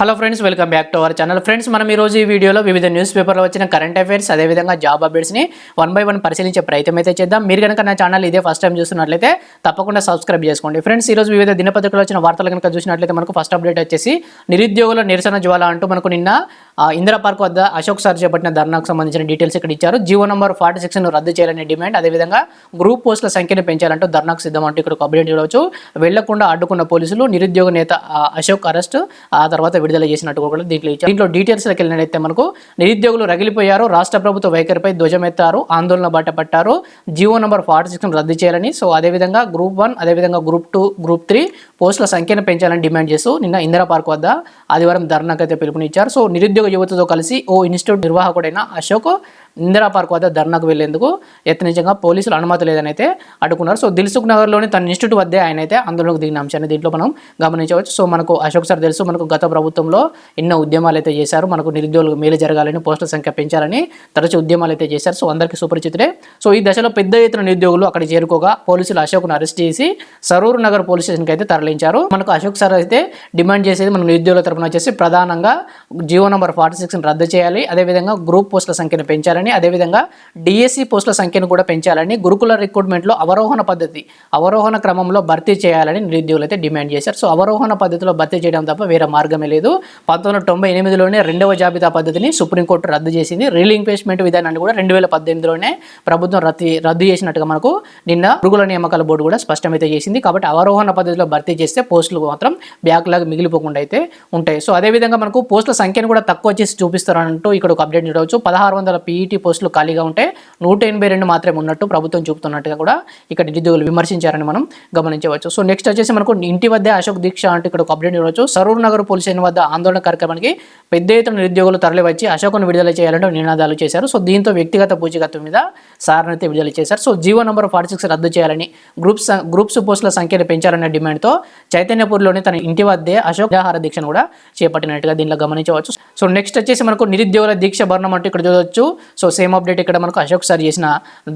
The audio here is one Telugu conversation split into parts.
Hello friends welcome back to our channel friends మనం ఈ రోజు ఈ వీడియోలో వివిధ న్యూస్ పేపర్లో వచ్చిన కరెంట్ అఫైర్స్ అదేవిధంగా జాబ్ అప్డేట్స్ని వన్ బై వన్ పరిశీలించే ప్రయత్నం అయితే చేద్దాం. మీరు కనుక నా ఛానల్ ఇదే ఫస్ట్ టైం చూస్తున్నట్లయితే తప్పకుండా సబ్స్క్రైబ్ చేసుకోండి. ఫ్రెండ్స్ ఈ రోజు వివిధ దినపత్రికలో వచ్చిన వార్తలు కనుక చూసినట్లయితే మనకు ఫస్ట్ అప్డేట్ వచ్చేసి నిరుద్యోగుల నిరసన జ్వాల అంటూ మనకు నిన్న ఆ, ఇందిరా పార్క్ వద్ద అశోక్ సార్ చేపట్టిన ధర్నాకు సంబంధించిన డీటెయిల్స్ ఇక్కడ ఇచ్చారు. జీవో నంబర్ ఫార్టీ సిక్స్ను రద్దు చేయాలనే డిమాండ్ అదేవిధంగా గ్రూప్ పోస్టుల సంఖ్యను పెంచాలంటూ ధర్నాకు సిద్ధం అంటూ ఇక్కడ ఒక అప్డేట్ చూడవచ్చు. వెళ్ళకుండా అడ్డుకున్న పోలీసులు నిరుద్యోగ నేత అశోక్ అరెస్ట్ ఆ తర్వాత విడుదల చేసినట్టు కూడా దీంట్లో ఇచ్చారు. దీంట్లో డీటెయిల్స్కి వెళ్ళినట్లయితే మనకు నిరుద్యోగులు రగిలిపోయారు రాష్ట్ర ప్రభుత్వ వైఖరిపై ధ్వజమెత్తారు ఆందోళన బాటపట్టారు జీవో నంబర్ ఫార్టీ సిక్స్ను రద్దు చేయాలని సో అదేవిధంగా గ్రూప్ వన్ అదేవిధంగా గ్రూప్ టూ గ్రూప్ త్రీ పోస్టుల సంఖ్యను పెంచాలని డిమాండ్ చేస్తూ నిన్న ఇందిరా పార్క్ వద్ద ఆదివారం ధర్నాకైతే పిలుపునిచ్చారు. సో నిరుద్యోగ యువతతో కలిసి ఓ ఇన్స్టిట్యూట్ నిర్వాహకుడైన అశోక్ ఇందిరా పార్క్ వద్ద ధర్నాకు వెళ్ళేందుకు యత్నించగా పోలీసులు అనుమతి లేదని అయితే అడ్డుకున్నారు. సో దిల్సుఖ్ నగర్లోని తన ఇన్స్టిట్యూట్ వద్దే ఆయన అయితే ఆందోళనకు దిగిన అంశాన్ని దీంట్లో మనం గమనించవచ్చు. సో మనకు అశోక్ సార్ తెలుసు మనకు గత ప్రభుత్వంలో ఎన్నో ఉద్యమాలు అయితే చేశారు. మనకు నిరుద్యోగులకు మేలు జరగాలని పోస్టుల సంఖ్య పెంచాలని తరచు ఉద్యమాలు అయితే చేశారు. సో అందరికీ సుపరిచితులే సో ఈ దశలో పెద్ద ఎత్తున నిరుద్యోగులు అక్కడ చేరుకోగా పోలీసులు అశోక్ను అరెస్ట్ చేసి సరూర్ నగర్ పోలీస్ స్టేషన్కి అయితే తరలించారు. మనకు అశోక్ సార్ అయితే డిమాండ్ చేసేది మన నిరుద్యోగుల తరపున వచ్చేసి ప్రధానంగా జీవో నంబర్ ఫార్టీ సిక్స్ని రద్దు చేయాలి. అదేవిధంగా గ్రూప్ పోస్టుల సంఖ్యను పెంచాలని అదేవిధంగా డిఎస్సి పోస్టుల సంఖ్యను కూడా పెంచాలని గురుకుల రిక్రూట్మెంట్లో అవరోహణ పద్ధతి అవరోహణ క్రమంలో భర్తీ చేయాలని నిరుద్యోగులు అయితే డిమాండ్ చేశారు. సో అవరోహణ పద్ధతిలో భర్తీ చేయడం తప్ప వేరే మార్గమే లేదు. పంతొమ్మిది వందల తొంభై ఎనిమిదిలోనే రెండవ జాబితా పద్ధతిని సుప్రీంకోర్టు రద్దు చేసింది. రీలింక్వేస్మెంట్ విధానాన్ని కూడా రెండు వేల పద్దెనిమిదిలోనే ప్రభుత్వం రద్దు రద్దు చేసినట్టుగా మనకు నిన్న గురుకుల నియామకాల బోర్డు కూడా స్పష్టమైతే చేసింది. కాబట్టి అవరోహణ పద్ధతిలో భర్తీ చేస్తే పోస్టులు మాత్రం బ్యాక్లాగ్ మిగిలిపోకుండా అయితే ఉంటాయి. సో అదేవిధంగా మనకు పోస్టుల సంఖ్యను కూడా తక్కువ చేసి చూపిస్తారంటూ ఇక్కడ ఒక అప్డేట్ చూడవచ్చు. పదహారు వందల పీఈటీ పోస్టులు ఖాళీగా ఉంటే నూట ఎనభై రెండు మాత్రమే ఉన్నట్టు ప్రభుత్వం చూపుతున్నట్టుగా కూడా ఇక్కడ నిరుద్యోగులు విమర్శించారని మనం గమనించవచ్చు. సో నెక్స్ట్ వచ్చేసి మనకు ఇంటి వద్దే అశోక్ దీక్ష అంటూ ఇక్కడ ఒక అప్డేట్ ఇవ్వచ్చు సరూర్ నగర్ పోలీస్ స్టేషన్ వద్ద ఆందోళన కార్యక్రమానికి పెద్ద ఎత్తున నిరుద్యోగులు తరలివచ్చి అశోక్ను విడుదల చేయాలంటూ నినాదాలు చేశారు. సో దీంతో వ్యక్తిగత పూచికత్వం మీద సారణ అయితే విడుదల చేశారు. So GO number forty six రద్దు చేయాలని గ్రూప్స్ గ్రూప్స్ పోస్టుల సంఖ్యను పెంచాలనే డిమాండ్తో చైతన్యపూర్లోని తన ఇంటి వద్దే అశోక్ ఆహార దీక్షను కూడా చేపట్టినట్టుగా దీనిలో గమనించవచ్చు. సో నెక్స్ట్ వచ్చేసి మనకు నిరుద్యోగుల దీక్ష భరణం అంటూ ఇక్కడ చూడవచ్చు సో సేమ్ అప్డేట్ ఇక్కడ మనకు అశోక్ సార్ చేసిన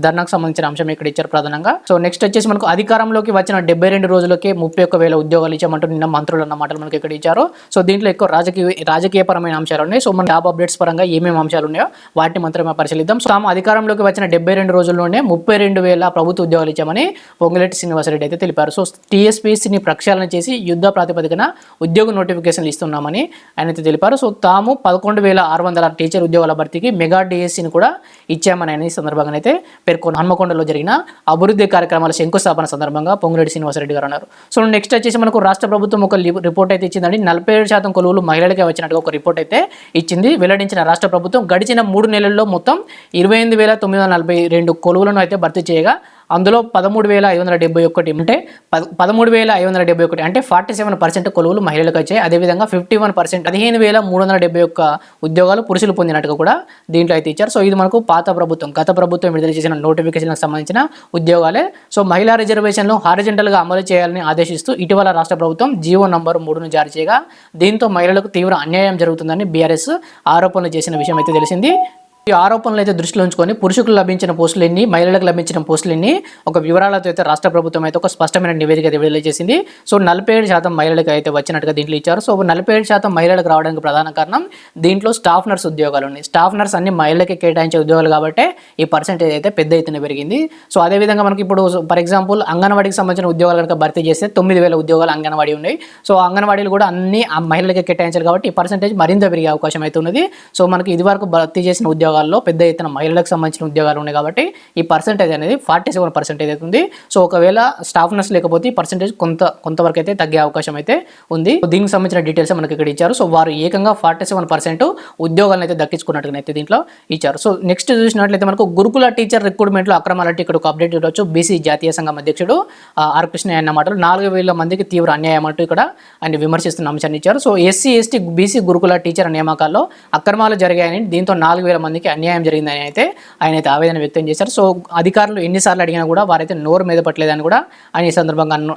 ధర్నాకు సంబంధించిన అంశం ఇక్కడ ఇచ్చారు ప్రధానంగా. సో నెక్స్ట్ వచ్చేసి మనకు అధికారంలోకి వచ్చిన డెబ్బై రెండు రోజులకే ముప్పై ఒక్క వేల ఉద్యోగాలు ఇచ్చామంటూ నిన్న మంత్రులు అన్న మాటలు మనకి ఇక్కడ ఇచ్చారు. సో దీంట్లో ఎక్కువ రాజకీయ రాజకీయపరమైన అంశాలు ఉన్నాయి. సో మన జాబ్ అప్డేట్స్ పరంగా ఏమేమి అంశాలు ఉన్నాయో వాటిని మాత్రమే పరిశీలిద్దాం. సో తాము అధికారంలోకి వచ్చిన డెబ్బై రెండు రోజుల్లోనే ముప్పై రెండు వేల ప్రభుత్వ ఉద్యోగాలు ఇచ్చామని పొంగులేటి శ్రీనివాసరెడ్డి అయితే తెలిపారు. సో టీఎస్పీసీని ప్రక్షాళన చేసి యుద్ధ ప్రాతిపదికన ఉద్యోగ నోటిఫికేషన్లు ఇస్తున్నామని ఆయన అయితే తెలిపారు. సో తాము పదకొండు వేల ఆరు వందల టీచర్ ఉద్యోగాల భర్తీకి మెగా డిఎస్సీని కూడా ఇచ్చామని ఆయన సందర్భంగా అయితే పేర్కొన్న హన్మకొండలో జరిగిన అభివృద్ధి కార్యక్రమాల శంకుస్థాపన సందర్భంగా పొంగులేటి శ్రీనివాసరెడ్డి గారు అన్నారు. సో నెక్స్ట్ వచ్చేసి మనకు రాష్ట్ర ప్రభుత్వం ఒక రిపోర్ట్ అయితే ఇచ్చిందండి. నలభై ఏడు శాతం కొలువులు మహిళలకే వచ్చినట్టుగా ఒక రిపోర్ట్ అయితే ఇచ్చింది. వెల్లడించిన రాష్ట్ర ప్రభుత్వం గడిచిన మూడు నెలల్లో మొత్తం ఇరవై ఎనిమిది వేల తొమ్మిది వందల నలభై రెండు కొలువులను అయితే భర్తీ చేయగా అందులో పదమూడు వేల ఐదు వందల డెబ్బై ఒకటి అంటే పద పదమూడు వేల ఐదు వందల డెబ్బై ఒకటి అంటే ఫార్టీ సెవెన్ పర్సెంట్ కొలువులు మహిళలకు వచ్చాయి. అదేవిధంగా ఫిఫ్టీ వన్ పర్సెంట్ పదిహేను వేల మూడు వందల డెబ్బై ఒక్క ఉద్యోగాలు పురుషులు పొందినట్టుగా కూడా దీంట్లో అయితే ఇచ్చారు. సో ఇది మనకు పాత ప్రభుత్వం గత ప్రభుత్వం విడుదల చేసిన నోటిఫికేషన్లకు సంబంధించిన ఉద్యోగాలే. సో మహిళా రిజర్వేషన్లు హారిజెంటల్గా అమలు చేయాలని ఆదేశిస్తూ ఇటీవల రాష్ట్ర ప్రభుత్వం జీవో నంబర్ మూడును జారీ చేయగా దీంతో మహిళలకు తీవ్ర అన్యాయం జరుగుతుందని బీఆర్ఎస్ ఆరోపణలు చేసిన విషయం అయితే తెలిసింది. ఈ ఆరోపణలు అయితే దృష్టిలో ఉంచుకొని పురుషులకు లభించిన పోస్టులు మహిళలకు లభించిన పోస్టులు ఒక వివరాలతో అయితే రాష్ట్ర ప్రభుత్వం అయితే ఒక స్పష్టమైన నివేదిక విడుదల చేసింది. సో నలభై ఏడు శాతం మహిళలకు అయితే వచ్చినట్టుగా దీంట్లో ఇచ్చారు. సో నలభై ఏడు శాతం మహిళలకు రావడానికి ప్రధాన కారణం దీంట్లో స్టాఫ్ నర్స్ ఉద్యోగాలు ఉన్నాయి. స్టాఫ్ నర్స్ అన్ని మహిళలకి కేటాయించే ఉద్యోగాలు కాబట్టి ఈ పర్సెంటేజ్ అయితే పెద్ద ఎత్తున పెరిగింది. సో అదేవిధంగా మనకి ఇప్పుడు ఫర్ ఎగ్జాంపుల్ అంగన్వాడీకి సంబంధించిన ఉద్యోగాలు కనుక భర్తీ చేస్తే తొమ్మిది వేల ఉద్యోగాలు అంగన్వాడీ ఉన్నాయి. సో అంగన్వాడీలు కూడా అన్ని ఆ మహిళలకి కేటాయించాలి కాబట్టి ఈ పర్సెంటేజ్ మరింత పెరిగే అవకాశం అయితే ఉన్నది. సో మనకి ఇదివరకు భర్తీ చేసిన ఉద్యోగాలు ఉద్యోగాల్లో పెద్ద ఎత్తున మహిళలకు సంబంధించిన ఉద్యోగాలు ఉన్నాయి కాబట్టి ఈ పర్సెంటేజ్ అనేది ఫార్టీ సెవెన్ పర్సెంటేజ్ అవుతుంది సో ఒకవేళ స్టాఫ్ నర్స్ లేకపోతే ఈ పర్సెంటేజ్ కొంత కొంతవరకు అయితే తగ్గే అవకాశం అయితే ఉంది. దీనికి సంబంధించిన డీటెయిల్స్ మనకి ఇక్కడ ఇచ్చారు. సో వారు ఏకంగా ఫార్టీ సెవెన్ పర్సెంట్ ఉద్యోగాలను అయితే దక్కించుకున్నట్టుగా అయితే దీంట్లో ఇచ్చారు. సో నెక్స్ట్ చూసినట్లయితే మనకు గురుకుల టీచర్ రిక్రూట్మెంట్లో అక్రమాలంటే ఇక్కడ ఒక అప్డేట్ చూడవచ్చు బీసీ జాతీయ సంఘం అధ్యక్షుడు ఆ, ఆర్ కృష్ణ అన్న మాటలు నాలుగు వేల మందికి తీవ్ర అన్యాయం అంటూ ఇక్కడ ఆయన విమర్శిస్తున్న అంశాన్ని ఇచ్చారు. So SC ST BC gurukul teacher నియామకాల్లో అక్రమాలు జరిగాయని దీంతో నాలుగు వేల మందికి అన్యాయం జరిగిందని అయితే ఆయన అయితే ఆవేదన వ్యక్తం చేశారు. సో అధికారులు ఎన్నిసార్లు అడిగినా కూడా వారైతే నోరు మీద పట్టలేదని కూడా ఆయన ఈ సందర్భంగా అన్న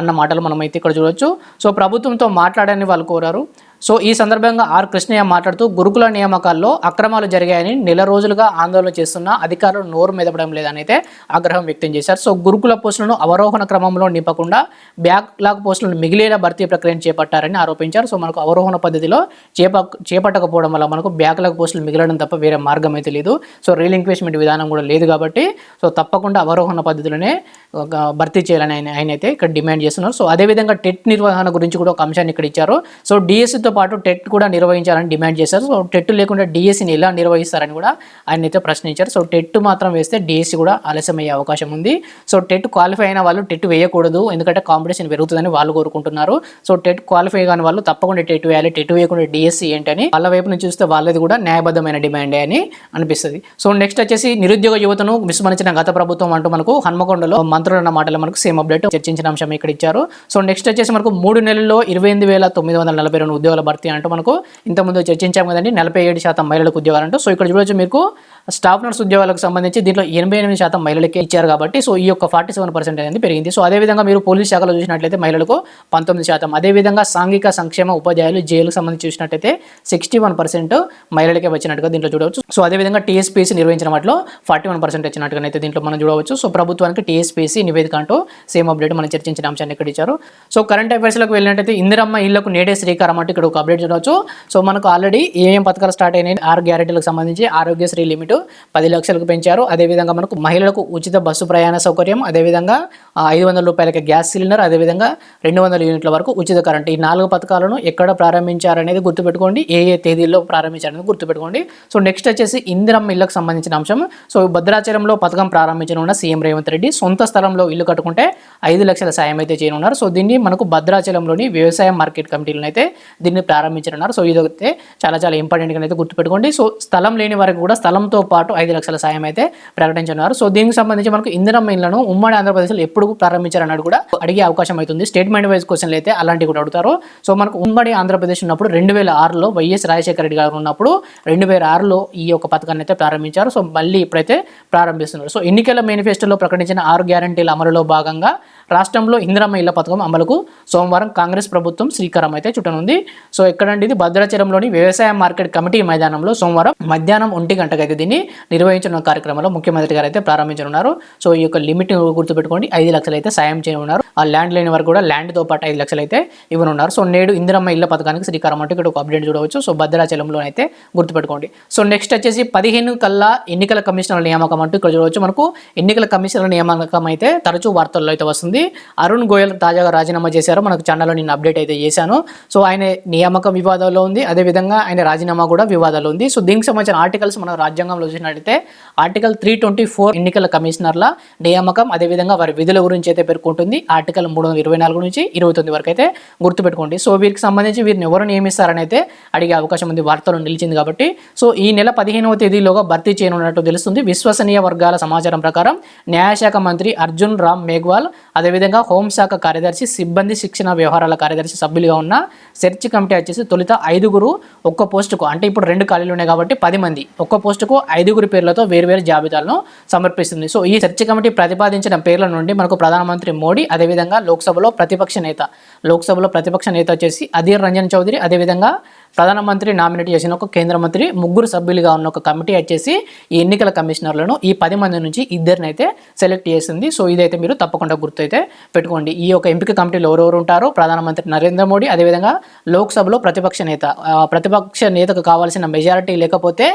అన్న మాటలు మనం అయితే ఇక్కడ చూడవచ్చు సో ప్రభుత్వంతో మాట్లాడని వాళ్ళు కోరారు. సో ఈ సందర్భంగా ఆర్ కృష్ణయ్య మాట్లాడుతూ గురుకుల నియామకాల్లో అక్రమాలు జరిగాయని నెల రోజులుగా ఆందోళన చేస్తున్న అధికారులు నోరు మెదపడం లేదని అయితే ఆగ్రహం వ్యక్తం చేశారు. సో గురుకుల పోస్టులను అవరోహణ క్రమంలో నింపకుండా బ్యాక్ లాగ్ పోస్టులను మిగిలేలా భర్తీ ప్రక్రియను చేపట్టారని ఆరోపించారు. సో మనకు అవరోహణ పద్ధతిలో చేప చేపట్టకపోవడం వల్ల మనకు బ్యాక్ లాగ్ పోస్టులు మిగలడం తప్ప వేరే మార్గం అయితే లేదు. సో రీలింక్వేష్మెంట్ విధానం కూడా లేదు కాబట్టి సో తప్పకుండా అవరోహణ పద్ధతిలోనే ఒక భర్తీ చేయాలని ఆయన ఆయన అయితే ఇక్కడ డిమాండ్ చేస్తున్నారు. సో అదేవిధంగా టెట్ నిర్వహణ గురించి కూడా ఒక అంశాన్ని ఇక్కడ ఇచ్చారు. సో డిఎస్సితో పాటు టెట్ కూడా నిర్వహించాలని డిమాండ్ చేశారు. సో టెట్ లేకుండా డిఎస్సిని ఎలా నిర్వహిస్తారని కూడా ఆయన అయితే ప్రశ్నించారు. సో టెట్ మాత్రం వేస్తే డిఎస్సి కూడా ఆలస్యమయ్యే అవకాశం ఉంది. సో టెట్ క్వాలిఫై అయిన వాళ్ళు టెట్ వేయకూడదు ఎందుకంటే కాంపిటీషన్ పెరుగుతుందని వాళ్ళు కోరుకుంటున్నారు. సో టెట్ క్వాలిఫై కాని వాళ్ళు తప్పకుండా టెట్ వేయాలి టెట్ వేయకుండా డిఎస్సి ఏంటని వాళ్ళ వైపు నుంచి చూస్తే వాళ్ళది కూడా న్యాయబద్ధమైన డిమాండే అని అనిపిస్తుంది. సో నెక్స్ట్ వచ్చేసి నిరుద్యోగ యువతను విస్మరించిన గత ప్రభుత్వం అంటూ మనకు హన్మకొండలో మంత్రులు అన్న మాటలు మనకు సేమ్ అప్డేట్ చర్చించిన అంశం ఇక్కడ ఇచ్చారు. సో నెక్స్ట్ వచ్చేసి మనకు మూడు నెలల్లో ఇరవై ఎనిమిది వేల తొమ్మిది వందల నలభై రెండు ఉద్యోగాలు భర్తీ అంటూ మనకు ఇంతకుముందు చర్చించాం కదండి నలభై ఏడు శాతం మహిళలకు ఉద్యోగాలు అంటూ. సో ఇక్కడ చూడొచ్చు మీకు స్టాఫ్ నర్స్ ఉద్యోగాలకు సంబంధించి దీంట్లో ఎనభై ఎనిమిది శాతం మహిళలకే ఇచ్చారు కాబట్టి సో ఈ యొక్క ఫార్టీ సెవెన్ పర్సెంట్ అనేది పెరిగింది. సో అదేవిధంగా మీరు పోలీస్ శాఖలో చూసినట్లయితే మహిళలకు పంతొమ్మిది శాతం. అదేవిధంగా సాంఘిక సంక్షేమ ఉపాధ్యాయులు జైలుకు సంబంధించి చూసినట్లయితే సిక్స్టీ వన్ పర్సెంట్ మహిళలకే వచ్చినట్టుగా దీంట్లో చూడవచ్చు. సో అదేవిధంగా టీఎస్పీసీ నిర్వహించిన వాటిలో ఫార్టీ వన్ పర్సెంట్ వచ్చినట్టుగా అయితే దీంట్లో మనం చూడవచ్చు. సో ప్రభుత్వానికి టీఎస్పీసీ నివేదిక అంటూ సేమ్ అప్డేట్ మనం చర్చించిన అంశాన్ని ఇక్కడ ఇచ్చారు. సో కరెంట్ అఫైర్స్లోకి వెళ్ళినట్టయితే ఇందిరమ్మ ఇళ్ళకు నేడే శ్రీకారం అంటూ ఇక్కడ ఒక అప్డేట్ చూడవచ్చు. సో మనకు ఆల్రెడీ ఏమేం పథకాలు స్టార్ట్ అయినాయి? ఆరు గ్యారెంటీలకు సంబంధించి ఆరోగ్యశ్రీ లిమిట్ పది లక్షలకు పెంచారు. అదేవిధంగా మనకు మహిళలకు ఉచిత బస్సు ప్రయాణ సౌకర్యం అదేవిధంగా ఐదు వందల రూపాయలకి గ్యాస్ సిలిండర్ అదేవిధంగా రెండు వందల యూనిట్ల వరకు ఉచిత కరెంట్. ఈ నాలుగు పథకాలను ఎక్కడ ప్రారంభించారనేది గుర్తుపెట్టుకోండి. ఏ ఏ తేదీల్లో ప్రారంభించారనేది గుర్తుపెట్టుకోండి. సో నెక్స్ట్ వచ్చేసి ఇందిరమ్మ ఇళ్ళకు సంబంధించిన అంశం. సో భద్రాచలంలో పథకం ప్రారంభించనున్న సీఎం రేవంత్ రెడ్డి సొంత స్థలంలో ఇల్లు కట్టుకుంటే ఐదు లక్షల సాయం అయితే చేయనున్నారు. సో దీన్ని మనకు భద్రాచలంలోని వ్యవసాయ మార్కెట్ కమిటీలను అయితే దీన్ని ప్రారంభించనున్నారు. సో ఇది అయితే చాలా చాలా ఇంపార్టెంట్గా అయితే గుర్తుపెట్టుకోండి. సో స్థలం లేని వారికి కూడా స్థలంతో పాటు ఐదు లక్షల సాయం అయితే ప్రకటించనున్నారు. సో దీనికి సంబంధించి మనకు ఇందిరమ్మ ఇళ్ళను ఉమ్మడి ఆంధ్రప్రదేశ్లో ఎప్పుడు ప్రారంభించారన్నది కూడా అడిగే అవకాశం అవుతుంది. స్టేట్మెంట్ వైజ్ క్వశ్చన్లు అయితే అలాంటివి కూడా అడుగుతారు. సో మనకు ఉమ్మడి ఆంధ్రప్రదేశ్ ఉన్నప్పుడు రెండు వేల ఆరులో వైఎస్ రాజశేఖర రెడ్డి గారు ఉన్నప్పుడు రెండు వేల ఆరులో ఈ యొక్క పథకాన్ని అయితే ప్రారంభించారు. సో మళ్ళీ ఇప్పుడైతే ప్రారంభిస్తున్నారు. సో ఎన్నికల మేనిఫెస్టోలో ప్రకటించిన ఆరు గ్యారంటీల అమలులో భాగంగా రాష్ట్రంలో ఇందిరమ్మ ఇళ్ళ పథకం అమలుకు సోమవారం కాంగ్రెస్ ప్రభుత్వం శ్రీకారం అయితే చుట్టనుంది. సో ఎక్కడండి ఇది? భద్రాచలంలోని వ్యవసాయ మార్కెట్ కమిటీ మైదానంలో సోమవారం మధ్యాహ్నం ఒంటి గంటకు అయితే దీన్ని నిర్వహించిన కార్యక్రమంలో ముఖ్యమంత్రి గారు అయితే ప్రారంభించనున్నారు. సో ఈ యొక్క లిమిట్ గుర్తుపెట్టుకోండి ఐదు లక్షలు అయితే సాయం చేయనున్నారు. ఆ ల్యాండ్ లేని వారు కూడా ల్యాండ్తో పాటు ఐదు లక్షలు అయితే ఇవ్వనున్నారు. సో నేడు ఇందిరమ్మ ఇళ్ళ పథకానికి శ్రీకారం అంటే ఇక్కడ ఒక అప్డేట్ చూడవచ్చు. సో భద్రాచలంలో అయితే గుర్తుపెట్టుకోండి. సో నెక్స్ట్ వచ్చేసి పదిహేను కల్లా ఎన్నికల కమిషనర్ నియామకం అంటూ ఇక్కడ చూడవచ్చు. మనకు ఎన్నికల కమిషనర్ నియామకం అయితే తరచూ వార్తల్లో అయితే వస్తుంది. అరుణ్ గోయల్ తాజాగా రాజీనామా చేశారు. మనకు ఛానల్లో నేను అప్డేట్ అయితే చేశాను. సో ఆయన నియామకం వివాదంలో ఉంది. అదేవిధంగా ఆయన రాజీనామా కూడా వివాదాలు ఉంది. సో దీనికి సంబంధించిన ఆర్టికల్స్ మన రాజ్యాంగంలో చూసినట్టయితే ఆర్టికల్ త్రీ ట్వంటీ ఫోర్ ఎన్నికల కమిషనర్ల నియామకం అదేవిధంగా వారి విధుల గురించి అయితే పేర్కొంటుంది. ఆర్టికల్ మూడు వందల ఇరవై నాలుగు నుంచి ఇరవై తొమ్మిది వరకు అయితే గుర్తుపెట్టుకోండి. సో వీరికి సంబంధించి వీరిని ఎవరు నియమిస్తారని అయితే అడిగే అవకాశం ఉంది. వార్తలు నిలిచింది కాబట్టి. సో ఈ నెల పదిహేనవ తేదీలోగా భర్తీ చేయనున్నట్టు తెలుస్తుంది. విశ్వసనీయ వర్గాల సమాచారం ప్రకారం న్యాయశాఖ మంత్రి అర్జున్ రామ్ మేఘ్వాల్ అదేవిధంగా హోంశాఖ కార్యదర్శి సిబ్బంది శిక్షణ వ్యవహారాల కార్యదర్శి సభ్యులుగా ఉన్న సెర్చ్ కమిటీ వచ్చేసి తొలుత ఐదుగురు ఒక్క పోస్టుకు అంటే ఇప్పుడు రెండు ఖాళీలు ఉన్నాయి కాబట్టి పది మంది ఒక్క పోస్టుకు ఐదుగురు పేర్లతో వేర్వేరు జాబితాలను సమర్పిస్తుంది. సో ఈ సెర్చ్ కమిటీ ప్రతిపాదించిన పేర్ల నుండి మనకు ప్రధానమంత్రి మోడీ అదేవిధంగా లోక్సభలో ప్రతిపక్ష నేత లోక్సభలో ప్రతిపక్ష నేత వచ్చేసి అధీర్ రంజన్ చౌదరి అదేవిధంగా ప్రధానమంత్రి నామినేట్ చేసిన ఒక కేంద్ర మంత్రి ముగ్గురు సభ్యులుగా ఉన్న ఒక కమిటీ వచ్చేసి ఈ ఎన్నికల కమిషనర్లను ఈ పది మంది నుంచి ఇద్దరిని అయితే సెలెక్ట్ చేసింది. సో ఇదైతే మీరు తప్పకుండా గుర్తైతే పెట్టుకోండి. ఈ యొక్క ఎంపిక కమిటీలో ఎవరెవరు ఉంటారో ప్రధానమంత్రి నరేంద్ర మోడీ అదేవిధంగా లోక్సభలో ప్రతిపక్ష నేత ప్రతిపక్ష నేతకు కావాల్సిన మెజారిటీ లేకపోతే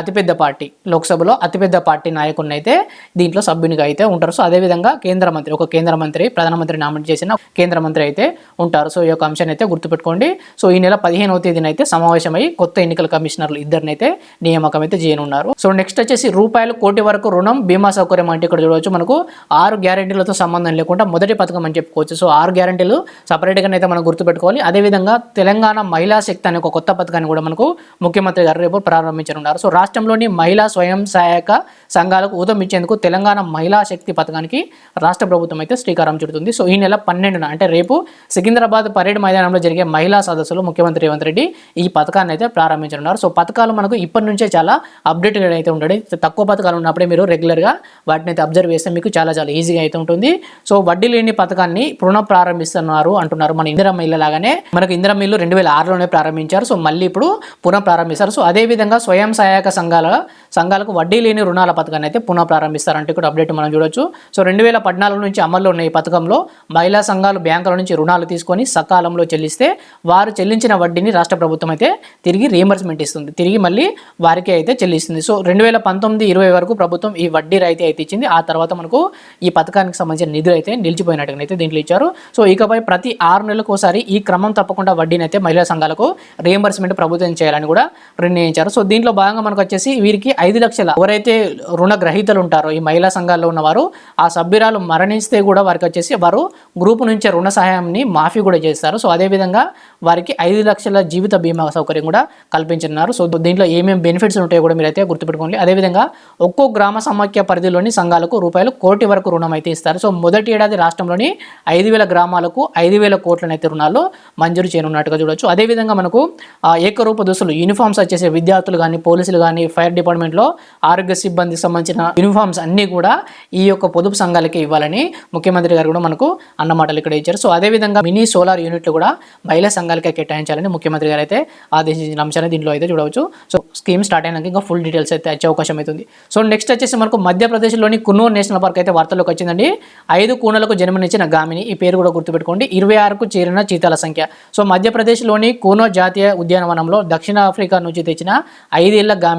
అతిపెద్ద పార్టీ లోక్సభలో అతిపెద్ద పార్టీ నాయకుడిని అయితే దీంట్లో సభ్యునిగా అయితే ఉంటారు. సో అదేవిధంగా కేంద్ర మంత్రి ఒక కేంద్ర మంత్రి ప్రధానమంత్రి నామినేట్ చేసిన కేంద్ర మంత్రి అయితే ఉంటారు. సో ఈ యొక్క అంశాన్ని అయితే గుర్తుపెట్టుకోండి. సో ఈ నెల పదిహేనవ తేదీన అయితే సమావేశమై కొత్త ఎన్నికల కమిషనర్లు ఇద్దరిని అయితే నియామకం అయితే చేయనున్నారు. సో నెక్స్ట్ వచ్చేసి రూపాయలు కోటి వరకు రుణం బీమా సౌకర్యం అంటే ఇక్కడ చూడవచ్చు. మనకు ఆరు గ్యారెంటీలతో సంబంధం లేకుండా మొదటి పథకం అని చెప్పుకోవచ్చు. సో ఆరు గ్యారంటీలు సపరేట్గా అయితే మనం గుర్తుపెట్టుకోవాలి. అదేవిధంగా తెలంగాణ మహిళా శక్తి అనే ఒక కొత్త పథకాన్ని కూడా మనకు ముఖ్యమంత్రి గారు రేపు ప్రారంభించనున్నారు. సో రాష్ట్రంలోని మహిళా స్వయం సహాయక సంఘాలకు ఊతం ఇచ్చేందుకు తెలంగాణ మహిళా శక్తి పథకానికి రాష్ట్ర ప్రభుత్వం అయితే శ్రీకారం చుడుతుంది. సో ఈ నెల పన్నెండున అంటే రేపు సికింద్రాబాద్ పరేడ్ మైదానంలో జరిగే మహిళా సదస్సులో ముఖ్యమంత్రి రేవంత్ రెడ్డి ఈ పథకాన్ని అయితే ప్రారంభించనున్నారు. సో పథకాలు మనకు ఇప్పటి నుంచే చాలా అప్డేటెడ్ అయితే ఉంటాయి తక్కువ పథకాలు ఉన్నప్పుడే మీరు రెగ్యులర్గా వాటిని అయితే అబ్జర్వ్ చేస్తే మీకు చాలా చాలా ఈజీగా అయితే ఉంటుంది. సో వడ్డీ లేని పథకాన్ని పునః ప్రారంభిస్తున్నారు అంటున్నారు మన ఇందిరా మిల్లు లాగానే. మనకు ఇందిరా మిల్లు రెండు వేల ఆరులోనే ప్రారంభించారు. సో మళ్ళీ ఇప్పుడు పునః ప్రారంభిస్తారు సో అదేవిధంగా స్వయం సహాయక సంఘాల సంఘాలకు వడ్డీ లేని రుణాల పథకాన్ని అయితే పునః ప్రారంభిస్తారంటే కూడా అప్డేట్ మనం చూడొచ్చు. సో రెండు వేల పద్నాలుగు నుంచి అమల్లో ఉన్న ఈ పథకంలో మహిళా సంఘాలు బ్యాంకుల నుంచి రుణాలు తీసుకొని సకాలంలో చెల్లిస్తే వారు చెల్లించిన వడ్డీని రాష్ట్ర ప్రభుత్వం అయితే తిరిగి రీఎంబర్స్మెంట్ ఇస్తుంది. తిరిగి మళ్ళీ వారికి అయితే చెల్లిస్తుంది. సో రెండు వేల పంతొమ్మిది ఇరవై వరకు ప్రభుత్వం ఈ వడ్డీ రాయితీ అయితే ఇచ్చింది. ఆ తర్వాత మనకు ఈ పథకానికి సంబంధించిన నిధులు అయితే నిలిచిపోయినట్టుగా అయితే దీంట్లో ఇచ్చారు. సో ఇకపై ప్రతి ఆరు నెలలకు ఒకసారి ఈ క్రమం తప్పకుండా వడ్డీని అయితే మహిళా సంఘాలకు రీఎంబర్స్మెంట్ ప్రభుత్వం చేయాలని కూడా నిర్ణయించారు. సో దీంట్లో భాగంగా మనకు వచ్చేసి వీరికి ఐదు లక్షల ఎవరైతే రుణ గ్రహీతలు ఉంటారో ఈ మహిళా సంఘాల్లో ఉన్నవారు ఆ సభ్యురాలు మరణిస్తే కూడా వారికి వచ్చేసి వారు గ్రూప్ నుంచే రుణ సహాయాన్ని మాఫీ కూడా చేస్తారు. సో అదేవిధంగా వారికి ఐదు లక్షల జీవిత బీమా సౌకర్యం కూడా కల్పించనున్నారు. సో దీంట్లో ఏమేమి బెనిఫిట్స్ ఉంటాయో కూడా మీరైతే గుర్తుపెట్టుకోండి. అదేవిధంగా ఒక్కో గ్రామ సమాఖ్య పరిధిలోని సంఘాలకు రూపాయలు కోటి వరకు రుణం అయితే ఇస్తారు. సో మొదటి ఏడాది రాష్ట్రంలోని ఐదు వేల గ్రామాలకు ఐదు వేల కోట్లనైతే రుణాలు మంజూరు చేయనున్నట్టుగా చూడొచ్చు. అదేవిధంగా మనకు ఆ, ఏకరూప దుస్తులు యూనిఫామ్స్ వచ్చేసి విద్యార్థులు కానీ పోలీసులు కానీ ఫైర్ డిపార్ట్మెంట్లో ఆరోగ్య సిబ్బందికి సంబంధించిన యూనిఫామ్స్ అన్నీ కూడా ఈ యొక్క పొదుపు సంఘాలకి ఇవ్వాలని ముఖ్యమంత్రి గారు కూడా మనకు అన్నమాటలు ఇక్కడ ఇచ్చారు. సో అదేవిధంగా మినీ సోలార్ యూనిట్లు కూడా మహిళా సంఘాలకే కేటాయించాలని ముఖ్యమంత్రి గారు అయితే ఆదేశించిన అంశాన్ని దీంట్లో అయితే చూడవచ్చు. సో స్కీమ్ స్టార్ట్ అయినాక ఇంకా ఫుల్ డీటెయిల్స్ అయితే వచ్చే అవకాశం అవుతుంది సో నెక్స్ట్ వచ్చేసి మనకు మధ్యప్రదేశ్లోని కున్నూర్ నేషనల్ పార్క్ అయితే వార్తల్లోకి వచ్చిందండి. ఐదు కూనలకు జన్మనిచ్చిన గామిని ఈ పేరు కూడా గుర్తుపెట్టుకోండి. ఇరవై ఆరుకు చేరిన చీతాల సంఖ్య. సో మధ్యప్రదేశ్లోని కూనో జాతీయ ఉద్యానవనంలో దక్షిణాఫ్రికా నుంచి తెచ్చిన ఐదేళ్ళ గామిని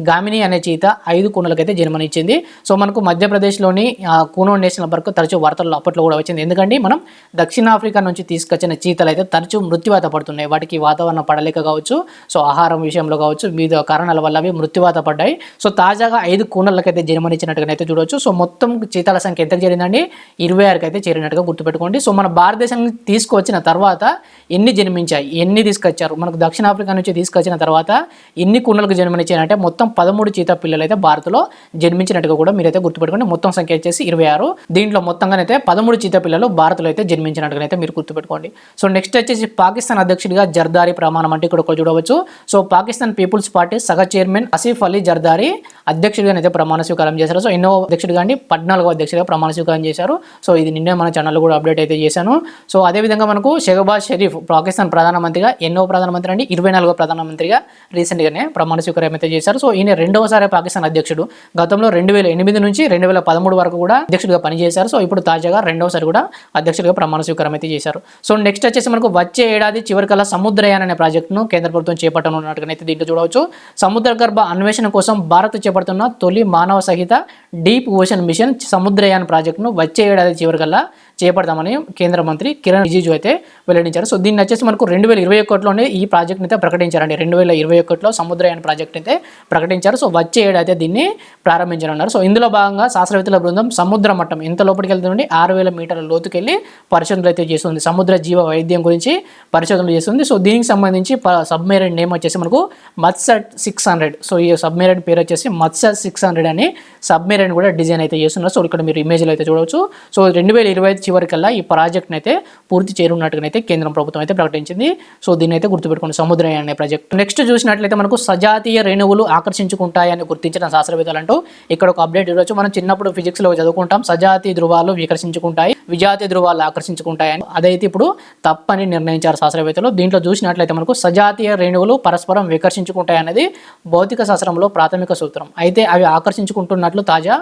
గామిని అనే చీత ఐదు కూనలకైతే జన్మనిచ్చింది. సో మనకు మధ్యప్రదేశ్లోని ఆ, కూనో నేషనల్ పార్క్ తరచూ వార్తల్లో అప్పట్లో కూడా వచ్చింది. ఎందుకంటే మనం దక్షిణాఫ్రికా నుంచి తీసుకొచ్చిన చీతలు అయితే తరచూ మృత్యువాత పడుతున్నాయి. వాటికి వాతావరణం పడలేక కావచ్చు సో ఆహారం విషయంలో కావచ్చు వివిధ కారణాల వల్ల అవి మృత్యువాత పడ్డాయి. సో తాజాగా ఐదు కూనలకైతే జన్మనిచ్చినట్టుగా అయితే చూడవచ్చు సో మొత్తం చీతాల సంఖ్య ఎంత చేరిందండి? ఇరవై ఆరుకి అయితే చేరినట్టుగా గుర్తుపెట్టుకోండి. సో మన భారతదేశం తీసుకొచ్చిన తర్వాత ఎన్ని జన్మించాయి? ఎన్ని తీసుకొచ్చారు? మనకు దక్షిణాఫ్రికా నుంచి తీసుకొచ్చిన తర్వాత ఎన్ని కూనలకు జన్మనిచ్చాయంటే మొత్తం పదమూడు చీతా పిల్లలు అయితే భారత్లో జన్మించినట్టుగా కూడా మీరైతే గుర్తుపెట్టుకోండి. మొత్తం సంఖ్య వచ్చేసి ఇరవై ఆరు. దీంట్లో మొత్తంగానైతే పదమూడు చీతా పిల్లలు భారత్లో అయితే జన్మించినట్టుగా అయితే మీరు గుర్తుపెట్టుకోండి. సో నెక్స్ట్ వచ్చేసి పాకిస్తాన్ అధ్యక్షుడిగా జర్దారి ప్రమాణం అంటే ఇక్కడ ఒకటి చూడవచ్చు. సో పాకిస్తాన్ పీపుల్స్ పార్టీ సహ చైర్మన్ అసీఫ్ అలీ జర్దారి అధ్యక్షుడిగా అయితే ప్రమాణ స్వీకారం చేశారు. సో ఎన్నో అధ్యక్షుడిగా అండి పద్నాలుగో అధ్యక్షుడిగా ప్రమాణ స్వీకారం చేశారు. సో ఇది నిన్నే మన ఛానల్లో కూడా అప్డేట్ అయితే చేశాను. సో అదేవిధంగా మనకు షెహబాజ్ షరీఫ్ పాకిస్తాన్ ప్రధానమంత్రిగా ఎన్నో ప్రధానమంత్రి అండి ఇరవై నాలుగో ప్రధానమంత్రిగా రీసెంట్గానే ప్రమాణ స్వీకారం అయితే చేశారు. సో ఈయన రెండవసారి పాకిస్తాన్ అధ్యక్షుడు. గతంలో రెండు వేల ఎనిమిది నుంచి రెండు వేల పదమూడు వరకు కూడా అధ్యక్షుడిగా పనిచేశారు. సో ఇప్పుడు తాజాగా రెండవసారి కూడా అధ్యక్షుడిగా ప్రమాణ స్వీకారం అయితే చేశారు. సో నెక్స్ట్ వచ్చేసి మనకు వచ్చే ఏడాది చివరికల్లా సముద్రయాన్ అనే ప్రాజెక్టును కేంద్ర ప్రభుత్వం చేపట్టనున్నట్టుగా అయితే దీంట్లో చూడవచ్చు. సముద్ర గర్భ అన్వేషణ కోసం భారత్ చేపడుతున్న తొలి మానవ సహిత డీప్ ఓషన్ మిషన్ సముద్రయాన్ ప్రాజెక్టును వచ్చే ఏడాది చివరికల్లా చేపడతామని కేంద్ర మంత్రి కిరణ్ రిజిజు అయితే వెల్లడించారు. సో దీన్ని వచ్చేసి మనకు రెండు వేల ఇరవై ఒకటిలోనే ఈ ప్రాజెక్ట్ అయితే ప్రకటించారండి. రెండు వేల ఇరవై ఒకటిలో సముద్రయాన ప్రాజెక్ట్ అయితే ప్రకటించారు. సో వచ్చే ఏడాది దీన్ని ప్రారంభించనున్నారు. సో ఇందులో భాగంగా శాస్త్రవేత్తల బృందం సముద్ర మట్టం ఎంత లోపలికి వెళ్తుందండి? ఆరు వేల మీటర్ల లోతుకెళ్ళి పరిశోధనలు అయితే చేస్తుంది. సముద్ర జీవ వైద్యం గురించి పరిశోధనలు చేస్తుంది. సో దీనికి సంబంధించి సబ్మెరైన్ నేమ్ వచ్చేసి మనకు మత్సట్ సిక్స్ హండ్రెడ్. సో ఈ సబ్మెరైన్ పేరు వచ్చేసి మత్సట్ సిక్స్ హండ్రెడ్ అని సబ్మెరైన్ కూడా డిజైన్ అయితే చేస్తున్నారు. సో ఇక్కడ మీరు ఇమేజ్లో అయితే చూడవచ్చు. సో రెండు వేల ఇరవై చివరికల్లా ఈ ప్రాజెక్ట్ని అయితే పూర్తి చేరున్నట్టుగానైతే కేంద్రం ప్రభుత్వం అయితే ప్రకటించింది. సో దీన్ని అయితే గుర్తుపెట్టుకోండి సముద్రయాన్ అనే ప్రాజెక్ట్. నెక్స్ట్ చూసినట్లయితే మనకు సజాతీయ రేణువులు ఆకర్షించుకుంటాయని గుర్తించిన శాస్త్రవేత్తలు అంటూ ఇక్కడ ఒక అప్డేట్ ఇవ్వచ్చు. మనం చిన్నప్పుడు ఫిజిక్స్లో చదువుకుంటాం సజాతి ధృవాలు వికర్షించుకుంటాయి విజాతి ధృవాలు ఆకర్షించుకుంటాయని. అదైతే ఇప్పుడు తప్పని నిర్ణయించారు శాస్త్రవేత్తలు. దీంట్లో చూసినట్లయితే మనకు సజాతీయ రేణువులు పరస్పరం వికర్షించుకుంటాయి అనేది భౌతిక శాస్త్రంలో ప్రాథమిక సూత్రం. అయితే అవి ఆకర్షించుకుంటున్నట్లు తాజా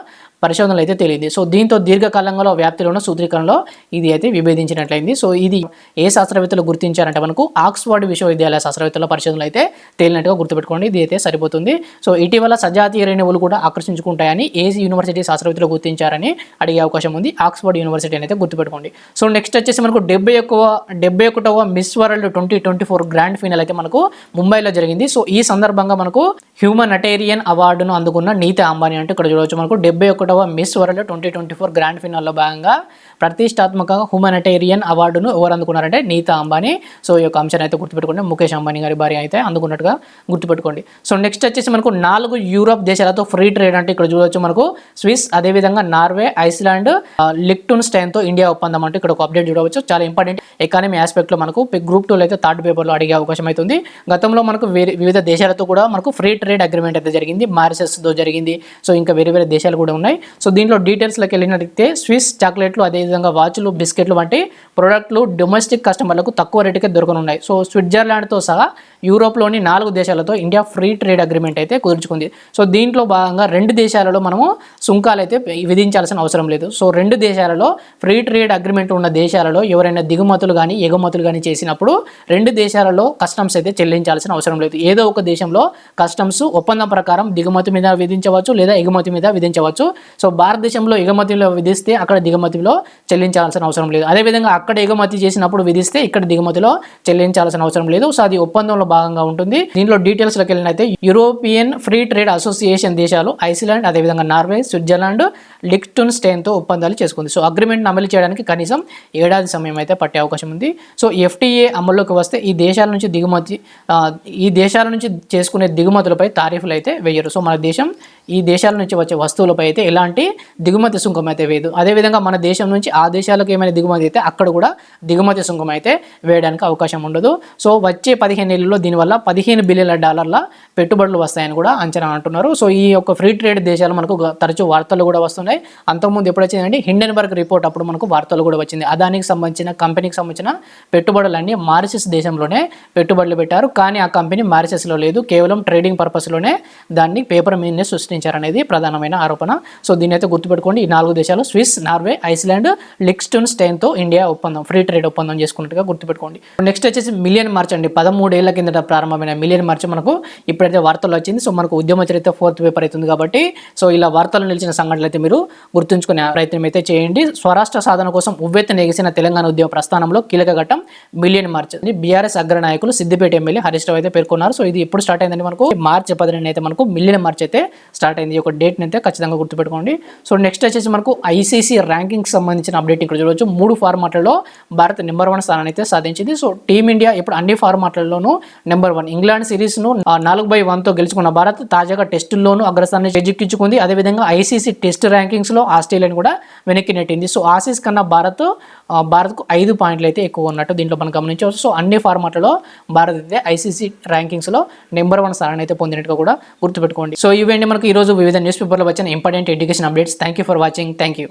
పరిశోధనలు అయితే తెలియదు. సో దీంతో దీర్ఘకాలంలో ఉన్న సూత్రీకరణలో ఇది అయితే విభేదించినట్లయింది. సో ఇది ఏ శాస్త్రవేత్తలు గుర్తించారంటే మనకు ఆక్స్ఫర్డ్ విశ్వవిద్యాలయ శాస్త్రవేత్తల పరిశోధనలు అయితే తేలినట్టుగా గుర్తుపెట్టుకోండి. ఇది అయితే సరిపోతుంది. సో ఇటీవల సజాతీయ రేణువులు కూడా ఆకర్షించుకుంటాయని ఏ యూనివర్సిటీ శాస్త్రవేత్తలు గుర్తించారని అడిగే అవకాశం ఉంది. ఆక్స్ఫర్డ్ యూనివర్సిటీ అయితే గుర్తుపెట్టుకోండి. సో నెక్స్ట్ వచ్చేసి మనకు డెబ్బై ఎక్కువ డెబ్బై ఒకటవ Miss World twenty twenty four grand final అయితే మనకు ముంబైలో జరిగింది. సో ఈ సందర్భంగా మనకు హ్యూమన్ అటేరియన్ అవార్డును అందుకున్న నీతి అంబానీ అంటే ఇక్కడ చూడవచ్చు. మనకు డెబ్బై ఒకటవ పదకొండవ Miss World twenty twenty four grand ఫినాల్లో భాగంగా ప్రతిష్టాత్మకంగా హ్యూమానిటేరియన్ అవార్డును ఎవరు అందుకున్నారంటే నీతా అంబానీ. సో ఈ యొక్క అంశాన్ని అయితే గుర్తుపెట్టుకోండి. ముఖేష్ అంబానీ గారి భార్య అయితే అందుకున్నట్టుగా గుర్తుపెట్టుకోండి. సో నెక్స్ట్ వచ్చేసి మనకు నాలుగు యూరోప్ దేశాలతో ఫ్రీ ట్రేడ్ అంటే ఇక్కడ చూడవచ్చు మనకు. స్విస్ అదేవిధంగా నార్వే ఐస్లాండ్ లిక్టున్ స్టైన్తో ఇండియా ఒప్పందం అంటే ఇక్కడ ఒక అప్డేట్ చూడవచ్చు. చాలా ఇంపార్టెంట్ ఎకానమీ ఆస్పెక్ట్లో మనకు గ్రూప్ టూలో అయితే థర్డ్ పేపర్లో అడిగే అవకాశం అవుతుంది గతంలో మనకు వివిధ దేశాలతో కూడా మనకు ఫ్రీ ట్రేడ్ అగ్రిమెంట్ అయితే జరిగింది. మారిసెస్తో జరిగింది. సో ఇంకా వేరే వేరే దేశాలు కూడా ఉన్నాయి. సో దీంట్లో డీటెయిల్స్లోకి వెళ్ళినట్టయితే స్విస్ చాక్లెట్లు అదేవిధంగా వాచ్లు బిస్కెట్లు వంటి ప్రోడక్ట్లు డొమెస్టిక్ కస్టమర్లకు తక్కువ రేటుకే దొరకనున్నాయి. సో స్విట్జర్లాండ్తో సహా యూరోప్లోని నాలుగు దేశాలతో ఇండియా ఫ్రీ ట్రేడ్ అగ్రిమెంట్ అయితే కుదుర్చుకుంది. సో దీంట్లో భాగంగా రెండు దేశాలలో మనము సుంకాలు అయితే విధించాల్సిన అవసరం లేదు. సో రెండు దేశాలలో ఫ్రీ ట్రేడ్ అగ్రిమెంట్ ఉన్న దేశాలలో ఎవరైనా దిగుమతులు కానీ ఎగుమతులు కానీ చేసినప్పుడు రెండు దేశాలలో కస్టమ్స్ అయితే చెల్లించాల్సిన అవసరం లేదు. ఏదో ఒక దేశంలో కస్టమ్స్ ఒప్పందం ప్రకారం దిగుమతి మీద విధించవచ్చు లేదా ఎగుమతి మీద విధించవచ్చు. సో భారతదేశంలో ఎగుమతిలో విధిస్తే అక్కడ దిగుమతిలో చెల్లించాల్సిన అవసరం లేదు. అదేవిధంగా అక్కడ ఎగుమతి చేసినప్పుడు విధిస్తే ఇక్కడ దిగుమతిలో చెల్లించాల్సిన అవసరం లేదు. సో అది ఒప్పందంలో భాగంగా ఉంటుంది. దీనిలో డీటెయిల్స్లోకి వెళ్ళినైతే యూరోపియన్ ఫ్రీ ట్రేడ్ అసోసియేషన్ దేశాలు ఐస్లాండ్ అదేవిధంగా నార్వే స్విట్జర్లాండ్ లిక్టన్ స్టేన్తో ఒప్పందాలు చేసుకుంది. సో అగ్రిమెంట్ను అమలు చేయడానికి కనీసం ఏడాది సమయం అయితే పట్టే అవకాశం ఉంది. సో ఎఫ్టీఏ అమల్లోకి వస్తే ఈ దేశాల నుంచి దిగుమతి ఈ దేశాల నుంచి చేసుకునే దిగుమతులపై తారీఫులు అయితే వేయరు. సో మన దేశం ఈ దేశాల నుంచి వచ్చే వస్తువులపై అయితే ఎలాంటి దిగుమతి సుంకం అయితే వేయదు. అదేవిధంగా మన దేశం నుంచి ఆ దేశాలకు ఏమైనా దిగుమతి అయితే అక్కడ కూడా దిగుమతి సుంకం అయితే వేయడానికి అవకాశం ఉండదు. సో వచ్చే పదిహేను నెలల్లో దీనివల్ల పదిహేను బిలియన్ల డాలర్ల పెట్టుబడులు వస్తాయని కూడా అంచనా అంటున్నారు. సో ఈ యొక్క ఫ్రీ ట్రేడ్ దేశాలు మనకు తరచూ వార్తలు కూడా వస్తున్నాయి. అంతకుముందు ఎప్పుడు వచ్చిందంటే హిండెన్బర్గ్ రిపోర్ట్ అప్పుడు మనకు వార్తలు కూడా వచ్చింది. అదానికి సంబంధించిన కంపెనీకి సంబంధించిన పెట్టుబడులన్నీ మారిసెస్ దేశంలోనే పెట్టుబడులు పెట్టారు. కానీ ఆ కంపెనీ మారిసెస్లో లేదు. కేవలం ట్రేడింగ్ పర్పస్లోనే దాన్ని పేపర్ మీదనే సృష్టించారనేది ప్రధానమైన ఆరోపణ. సో దీన్ని అయితే గుర్తుపెట్టుకోండి. ఈ నాలుగు దేశాలు స్విస్ నార్వే ఐస్లాండ్ లిక్స్టన్ స్టెయిన్తో ఇండియా ఒప్పందం ఫ్రీ ట్రేడ్ ఒప్పందం చేసుకున్నట్టుగా గుర్తుపెట్టుకోండి. నెక్స్ట్ వచ్చేసి మిలియన్ మార్చ్ అండి. పదమూడేళ్ళ కిందట ప్రారంభమైన మిలియన్ మార్చ్ మనకు ఇప్పుడైతే వార్తలు వచ్చింది. సో మనకు ఉద్యమ చరిత్ర ఫోర్త్ పేపర్ అవుతుంది కాబట్టి సో ఇలా వార్తలు నిలిచిన సంఘటనలు అయితే మీరు గుర్తుంచుకునే ప్రయత్నం అయితే చేయండి. స్వరాష్ట్ర సాధన కోసం ఉవ్వెత్తున ఎగిసిన తెలంగాణ ఉద్యమ ప్రస్థానంలో కీలక ఘట్టం మిలియన్ మార్చ్. బీఆర్ఎస్ అగ్రనాయకులు సిద్దిపేట ఎమ్మెల్యే హరీష్ రావు అయితే పేర్కొన్నారు. సో ఇది ఎప్పుడు స్టార్ట్ అయిందండి మనకు? మార్చ్ పదిహేను అయితే మనకు మిలియన్ మార్చ్ అయితే స్టార్ట్ అయింది. ఒక డేట్ అయితే ఖచ్చితంగా గుర్తుపెట్టుకోండి. సో నెక్స్ట్ వచ్చేసి మనకు ఐసీసీ ర్యాంకింగ్ సంబంధించిన అప్డేట్ ఇక్కడ చూడవచ్చు. మూడు ఫార్మాట్లలో భారత్ నెంబర్ వన్ స్థానాన్ని అయితే సాధించింది. సో టీమిండియా ఇప్పుడు అన్ని ఫార్మాట్లలోనూ నెంబర్ వన్. ఇంగ్లాండ్ సిరీస్ను నాలుగు బై వన్తో గెలుచుకున్న భారత్ తాజాగా టెస్టుల్లోనూ అగ్రస్థానాన్ని చేజిక్కించుకుంది. అదేవిధంగా ఐసీసీ టెస్ట్ ర్యాంకింగ్స్లో ఆస్ట్రేలియాని కూడా వెనక్కి నెట్టింది. సో ఆసీస్ కన్నా భారత్ భారత్కు ఐదు పాయింట్లు అయితే ఎక్కువ ఉన్నట్టు దీంట్లో మనం గమనించవచ్చు. సో అన్ని ఫార్మాట్లలో భారత్ అయితే ఐసీసీ ర్యాంకింగ్స్లో నెంబర్ వన్ స్థానాన్ని అయితే పొందినట్టుగా కూడా గుర్తుపెట్టుకోండి. సో ఇవన్నీ మనకు ఈరోజు వివిధ న్యూస్ పేపర్లో వచ్చిన important education updates. Thank you for watching. Thank you.